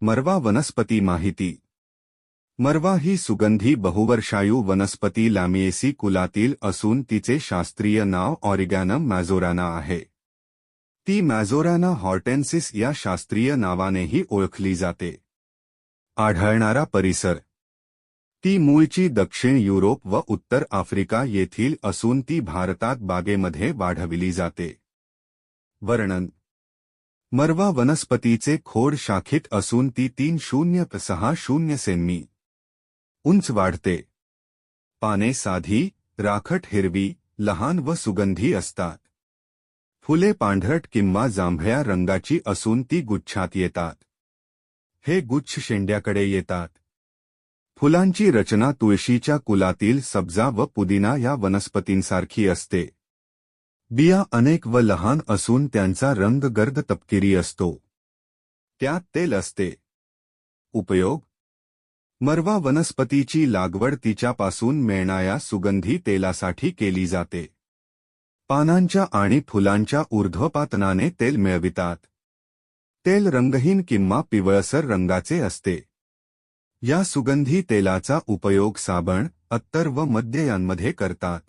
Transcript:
मरवा वनस्पती माहिती. मरवा ही सुगंधी बहुवर्षायू वनस्पती लॅमिएसी कुलातील असून तिचे शास्त्रीय नाव ऑरिगॅनम मॅझोराना आहे. ती मॅझोराना हॉर्टेन्सिस या शास्त्रीय नावानेही ओळखली जाते. आढळणारा परिसर. ती मूळची दक्षिण युरोप व उत्तर आफ्रिका येथील असून ती भारतात बागेमध्ये वाढविली जाते. वर्णन. मरवा वनस्पतीचे खोड शाखित असून ती तीन शून्य सहा शून्य सेंमी. उंच वाढते. पाने साधी राखट हिरवी लहान व सुगंधी असतात. फुले पांढरट किंवा जांभळ्या रंगाची असून ती गुच्छात येतात. हे गुच्छ शेंड्याकडे येतात. फुलांची रचना तुळशीच्या कुलातील सब्जा व पुदिना या वनस्पतींसारखी असते. बिया अनेक व लहान असून त्यांचा रंग गर्द तपकिरी असतो. त्यात तेल असते. उपयोग? मरवा वनस्पतीची लागवड तिच्यापासून मिळणाऱ्या सुगंधी तेलासाठी केली जाते. पानांच्या आणि फुलांच्या ऊर्ध्वपातनाने तेल मिळवितात. तेल रंगहीन किंवा पिवळसर रंगाचे असते. या सुगंधी तेलाचा उपयोग साबण अत्तर व मद्य यांमध्ये करतात.